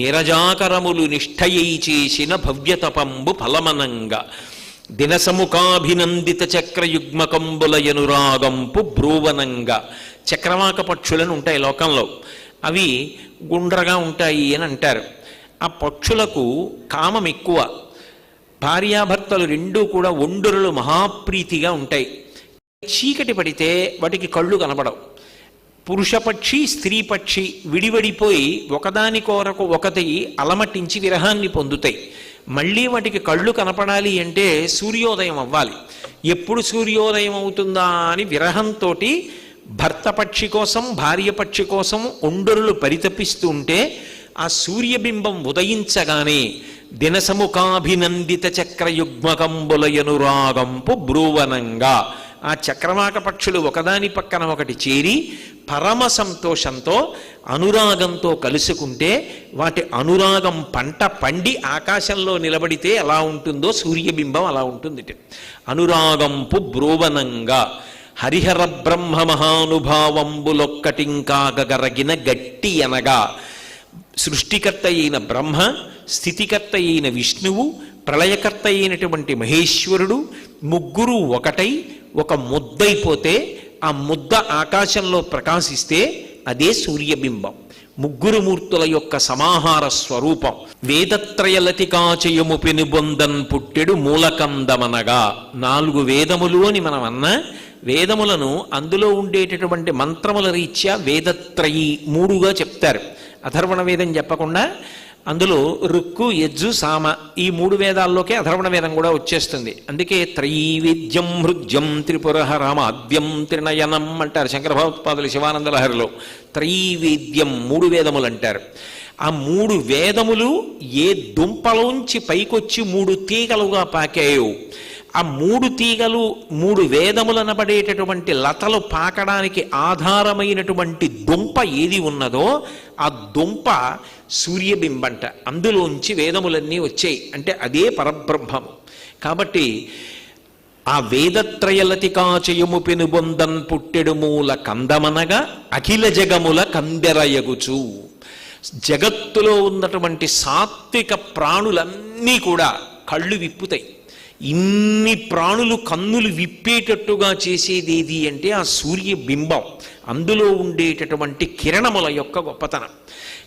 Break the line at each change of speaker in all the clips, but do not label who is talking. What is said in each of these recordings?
నిరజాకరములు నిష్ఠయై చేసిన భవ్యతపంబు ఫలమనంగా. దినసముఖాభినందిత చక్రయుగ్మకంబులయనురాగంపు బ్రూవనంగా చక్రవాక పక్షులను ఉంటాయి లోకంలో. అవి గుండ్రగా ఉంటాయి అని అంటారు. ఆ పక్షులకు కామం ఎక్కువ. భార్యాభర్తలు రెండూ కూడా ఒండురలు మహాప్రీతిగా ఉంటాయి. చీకటి పడితే వాటికి కళ్ళు కనపడవు. పురుషపక్షి స్త్రీపక్షి విడివడిపోయి ఒకదాని కొరకు ఒకటి అలమటించి విరహాన్ని పొందుతాయి. మళ్ళీ వాటికి కళ్ళు కనపడాలి అంటే సూర్యోదయం అవ్వాలి. ఎప్పుడు సూర్యోదయం అవుతుందా అని విరహంతో భర్త పక్షి కోసం భార్య పక్షి కోసం ఒండరులు పరితపిస్తూ ఉంటే ఆ సూర్యబింబం ఉదయించగానే దినసముఖాభినందిత చక్రయుగ్మకంబులయనురాగంపు బ్రూవనంగా ఆ చక్రవాక పక్షులు ఒకదాని పక్కన ఒకటి చేరి పరమ సంతోషంతో అనురాగంతో కలుసుకుంటే వాటి అనురాగం పంట పండి ఆకాశంలో నిలబడితే ఎలా ఉంటుందో సూర్యబింబం అలా ఉంటుంది అనురాగంపు బ్రోవనంగా హరిహర బ్రహ్మ మహానుభావంబులొక్కటింకాగరగిన గట్టి అనగా సృష్టికర్త అయిన బ్రహ్మ స్థితికర్త అయిన విష్ణువు ప్రళయకర్త అయినటువంటి మహేశ్వరుడు ముగ్గురు ఒకటై ఒక ముద్దైపోతే ఆ ముద్ద ఆకాశంలో ప్రకాశిస్తే అదే సూర్యబింబం. ముగ్గురు మూర్తుల యొక్క సమాహార స్వరూపం. వేదత్రయలతికాచయము పెనుబొందన్ పుట్టెడు మూలకందమనగా. నాలుగు వేదములు అని మనం అన్న వేదములను అందులో ఉండేటటువంటి మంత్రముల రీత్యా వేదత్రయి మూడుగా చెప్తారు. అథర్వణ వేదం చెప్పకుండా అందులో రుక్కు యజ్జు సామ ఈ మూడు వేదాల్లోకే అధర్వణ వేదం కూడా వచ్చేస్తుంది. అందుకే త్రైవేద్యం హృద్యం త్రిపురహరమాద్యం త్రినయనం అంటారు శంకర భగవత్పాదులు శివానంద లహరిలో త్రైవేద్యం మూడు వేదములు అంటారు. ఆ మూడు వేదములు ఏ దుంపలోంచి పైకొచ్చి మూడు తీగలుగా పాకాయో ఆ మూడు తీగలు మూడు వేదములనబడేటటువంటి లతలు పాకడానికి ఆధారమైనటువంటి దుంప ఏది ఉన్నదో ఆ దుంప సూర్యబింబంట. అందులోంచి వేదములన్నీ వచ్చాయి. అంటే అదే పరబ్రహ్మము. కాబట్టి ఆ వేదత్రయలతికాచయము పెనుబొందన్ పుట్టెడు మూల కందమనగా అఖిల జగముల కందెరయగుచు. జగత్తులో ఉన్నటువంటి సాత్విక ప్రాణులన్నీ కూడా కళ్ళు విప్పుతాయి. ఇన్ని ప్రాణులు కన్నులు విప్పేటట్టుగా చేసేది ఏది అంటే ఆ సూర్య బింబం. అందులో ఉండేటటువంటి కిరణముల యొక్క గొప్పతనం.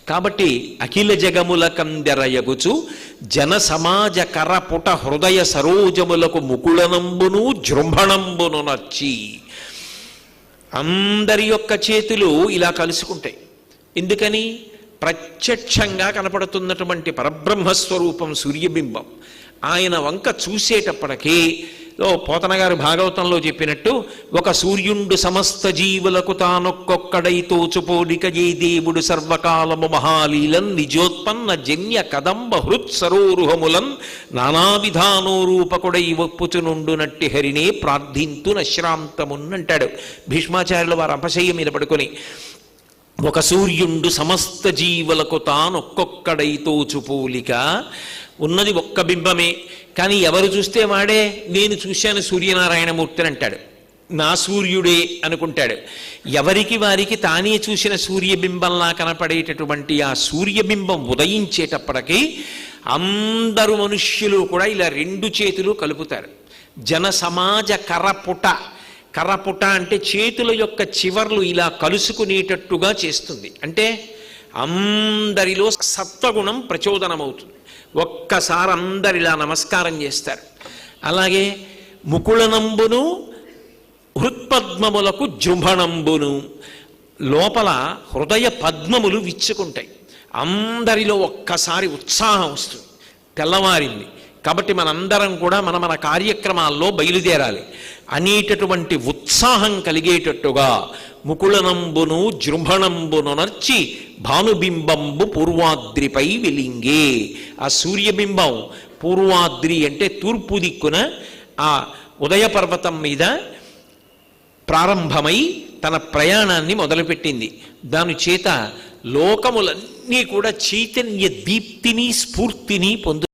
కాబట్టి అఖిల జగముల కందెరయగుచు జన సమాజ కరపుట హృదయ సరోజములకు ముకుళనంబును జృంభణంబును నచ్చి అందరి యొక్క చేతులు ఇలా కలుసుకుంటాయి. ఎందుకని? ప్రత్యక్షంగా కనపడుతున్నటువంటి పరబ్రహ్మస్వరూపం సూర్యబింబం. ఆయన వంక చూసేటప్పటికీ ఓ పోతనగారి భాగవతంలో చెప్పినట్టు ఒక సూర్యుండు సమస్త జీవులకు తానొక్కొక్కడై తోచుపోలిక ఈ దేవుడు సర్వకాలము మహాలీలన్ నిజోత్పన్న జన్య కదంబ హృత్ సరోరుహములన్ నానావిధానో రూపకుడై ఒప్పుచునుండునట్టి హరినే ప్రార్థింతు నశ్రాంతమున్నంటాడు భీష్మాచార్యుల వారు అపశయ్య మీద పడుకొని ఒక సూర్యుండు సమస్త జీవులకు తానొక్కొక్కడై తోచుపోలిక ఉన్నది ఒక్క బింబమే. కానీ ఎవరు చూస్తే వాడే? నేను చూశాను సూర్యనారాయణమూర్తిని అంటాడు. నా సూర్యుడే అనుకుంటాడు. ఎవరికి వారికి తానే చూసిన సూర్యబింబంలా కనపడేటటువంటి ఆ సూర్యబింబం ఉదయించేటప్పటికీ అందరు మనుష్యులు కూడా ఇలా రెండు చేతులు కలుపుతారు. జన సమాజ కరపుట. కరపుట అంటే చేతుల యొక్క చివర్లు ఇలా కలుసుకునేటట్టుగా చేస్తుంది. అంటే అందరిలో సత్వగుణం ప్రచోదనమవుతుంది. ఒక్కసారి అందరు ఇలా నమస్కారం చేస్తారు. అలాగే ముకుళనంబును హృత్పద్మములకు జృంభణంబును లోపల హృదయ పద్మములు విచ్చుకుంటాయి. అందరిలో ఒక్కసారి ఉత్సాహం వస్తుంది. తెల్లవారింది. కాబట్టి మనందరం కూడా మన మన కార్యక్రమాల్లో బయలుదేరాలి. అనేటటువంటి ఉత్సాహం కలిగేటట్టుగా ముకుళనంబును జృంభణంబును నర్చి భానుబింబంబు పూర్వాద్రిపై వెలింగే. ఆ సూర్యబింబం పూర్వాద్రి అంటే తూర్పు దిక్కున ఆ ఉదయ పర్వతం మీద ప్రారంభమై తన ప్రయాణాన్ని మొదలుపెట్టింది. దాని చేత లోకములన్నీ కూడా చైతన్య దీప్తిని స్ఫూర్తిని పొందు